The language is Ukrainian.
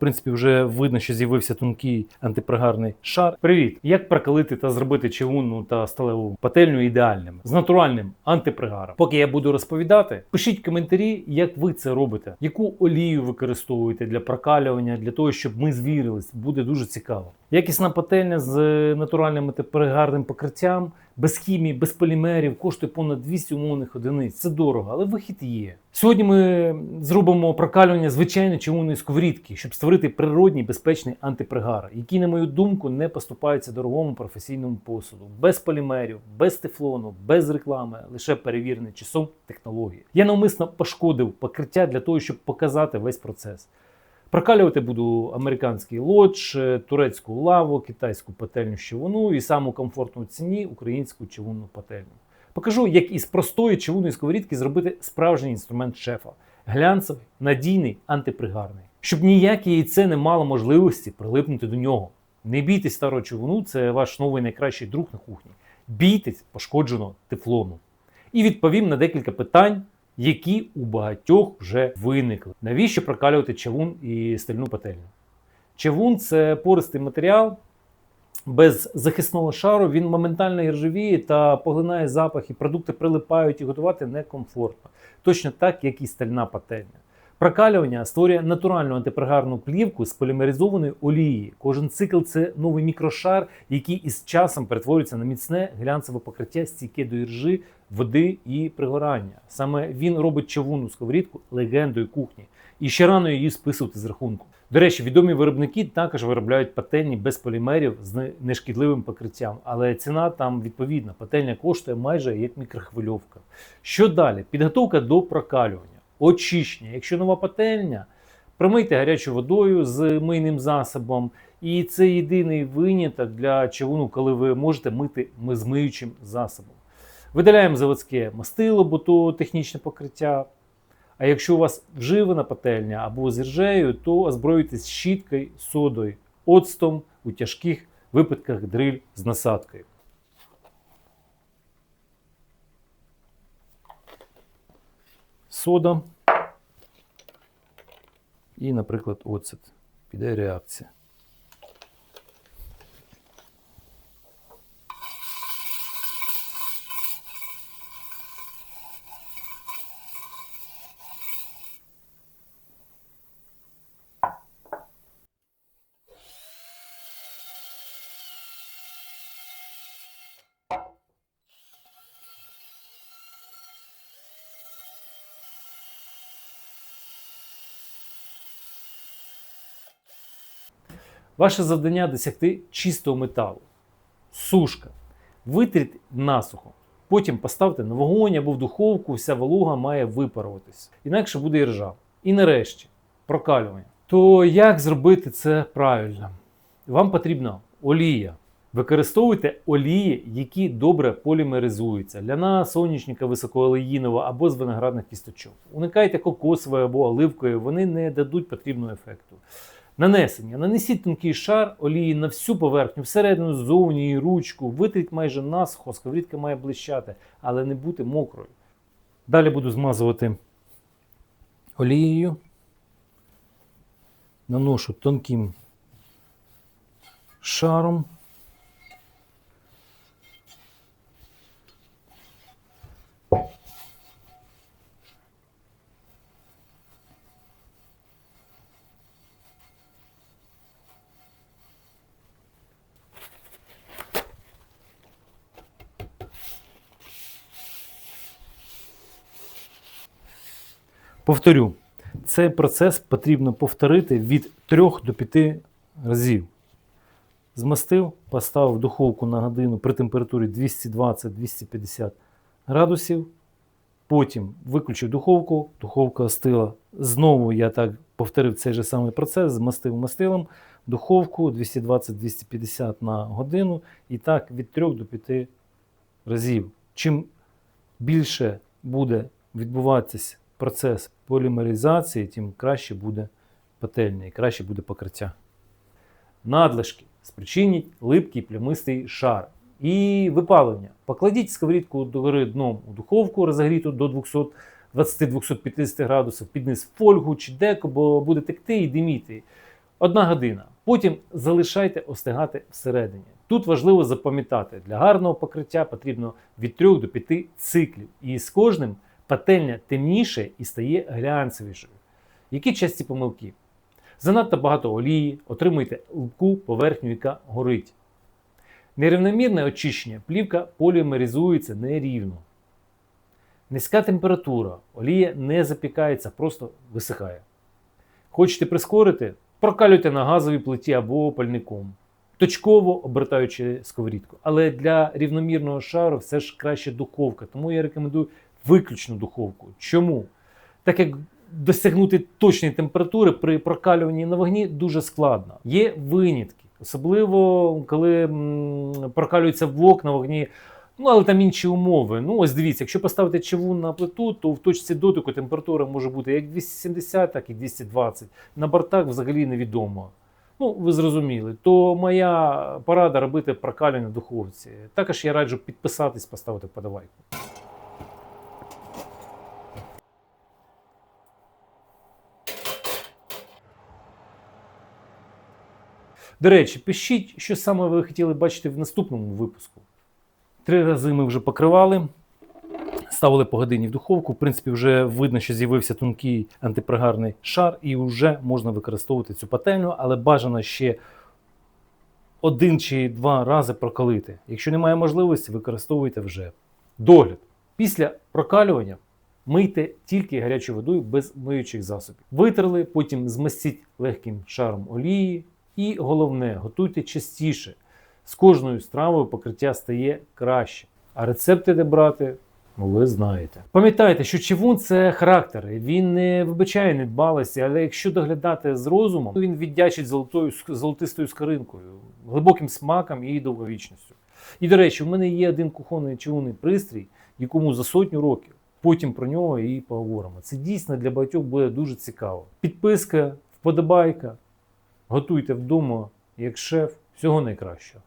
принципі, вже видно, що з'явився тонкий антипригарний шар. Привіт! Як прокалити та зробити чавунну та сталеву пательню ідеальним з натуральним антипригаром? Поки я буду розповідати, пишіть коментарі, як ви це робите, яку олію використовуєте для прокалювання, для того, щоб ми звірились. Буде дуже цікаво. Якісна пательня з натуральним антипригарним покриттям, без хімії, без полімерів, коштує понад 200 умовних одиниць. Це дорого, але вихід є. Сьогодні ми зробимо прокалювання звичайної чавунної сковорідки, щоб створити природній безпечний антипригар, який, на мою думку, не поступається дорогому професійному посуду, без полімерів, без тефлону, без реклами, лише перевірений часом технології. Я навмисно пошкодив покриття для того, щоб показати весь процес. Прокалювати буду американський лодж, е, турецьку лаву, китайську пательню щавуну і саму комфортну ціні українську чавунну пательню. Покажу, як із простої чавунної сковорідки зробити справжній інструмент шефа глянцевий, надійний, антипригарний, щоб ніяке яйце не мало можливості прилипнути до нього. Не бійтесь старого човуну, це ваш новий найкращий друг на кухні. Бійтесь пошкодженого тефлону. І відповім на декілька питань, які у багатьох вже виникли. Навіщо прокалювати чавун і стальну пательню? Чавун це пористий матеріал. Без захисного шару він моментально іржавіє та поглинає запах, і продукти прилипають і готувати некомфортно. Точно так, як і стальна пательня. Прокалювання створює натуральну антипригарну плівку з полімеризованої олії. Кожен цикл це новий мікрошар, який із часом перетворюється на міцне глянцеве покриття стійке до іржи, води і пригорання. Саме він робить чавунну сковорідку легендою кухні. І ще рано її списувати з рахунку. До речі, відомі виробники також виробляють пательні без полімерів з нешкідливим покриттям, але ціна там відповідна. Пательня коштує майже як мікрохвильовка. Що далі? Підготовка до прокалювання, очищення. Якщо нова пательня, промийте гарячою водою з мийним засобом. І це єдиний виняток для чавуну, коли ви можете мити з миючим засобом. Видаляємо заводське мастило, бо то технічне покриття. А якщо у вас вживана пательня або з іржею, то озброюйтесь щіткою, содою, оцтом у тяжких випадках дриль з насадкою. Сода і, наприклад, оцет. Піде реакція. Ваше завдання досягти чистого металу. Сушка. Витріть насухо. Потім поставте на вогонь або в духовку, вся волуга має випаруватись. Інакше буде і ржа. І нарешті прокалювання. То як зробити це правильно? Вам потрібна олія. Використовуйте олії, які добре полімеризуються. Ляна, сонячника високоолеїнова або з виноградних кісточок. Уникайте кокосової або оливкової, вони не дадуть потрібного ефекту. Нанесення. Нанесіть тонкий шар олії на всю поверхню, всередину, ззовні і ручку. Витріть майже насухо, сковорідка має блищати, але не бути мокрою. Далі буду змазувати олією. Наношу тонким шаром. Повторю, цей процес потрібно повторити від 3 до 5 разів. Змастив, поставив духовку на годину при температурі 220-250 градусів. Потім виключив духовку, духовка остила. Знову я так повторив цей же самий процес, змастив мастилом духовку 220-250 на годину. І так від 3 до 5 разів. Чим більше буде відбуватися процес полімеризації, тим краще буде пательня і краще буде покриття. Надлишки спричинять липкий плямистий шар. І випалення. Покладіть сковорідку догори дном у духовку, розігріту до 220-250 градусів, під низ фольгу чи деко, бо буде текти і диміти. Одна година. Потім залишайте остигати всередині. Тут важливо запам'ятати, для гарного покриття потрібно від 3 до 5 циклів. І з кожним пательня темніше і стає глянцевішою. Які часті помилки? Занадто багато олії, отримуєте липку поверхню, яка горить. Нерівномірне очищення, плівка полімеризується нерівно. Низька температура, олія не запікається, просто висихає. Хочете прискорити? Прокалюйте на газовій плиті або пальником, точково обертаючи сковорідку. Але для рівномірного шару все ж краще духовка, тому я рекомендую виключну духовку. Чому? Так як досягнути точної температури при прокалюванні на вогні дуже складно. Є винятки, особливо коли прокалюється вок на вогні. Ну, але там інші умови. Ну, ось дивіться, якщо поставити чавун на плиту, то в точці дотику температура може бути як 270, так і 220. На бортах взагалі невідомо. Ну, ви зрозуміли, то моя порада робити прокалювання духовці. Також я раджу підписатись, поставити подавайку. До речі, пишіть, що саме ви хотіли бачити в наступному випуску. Три рази ми вже покривали, ставили по годині в духовку. В принципі, вже видно, що з'явився тонкий антипригарний шар, і вже можна використовувати цю пательню, але бажано ще один чи два рази прокалити. Якщо немає можливості, використовуйте вже. Догляд. Після прокалювання мийте тільки гарячою водою без миючих засобів. Витерли, потім змастіть легким шаром олії. І головне, готуйте частіше. З кожною стравою покриття стає краще. А рецепти де брати, ну ви знаєте. Пам'ятайте, що чавун це характер. Він не вибачає недбалості, але якщо доглядати з розумом, то він віддячить золотою золотистою скаринкою, глибоким смаком і довговічністю. І до речі, в мене є один кухонний чавунний пристрій, якому за сотню років. Потім про нього і поговоримо. Це дійсно для багатьох буде дуже цікаво. Підписка, вподобайка. Готуйте вдома як шеф. Всього найкращого.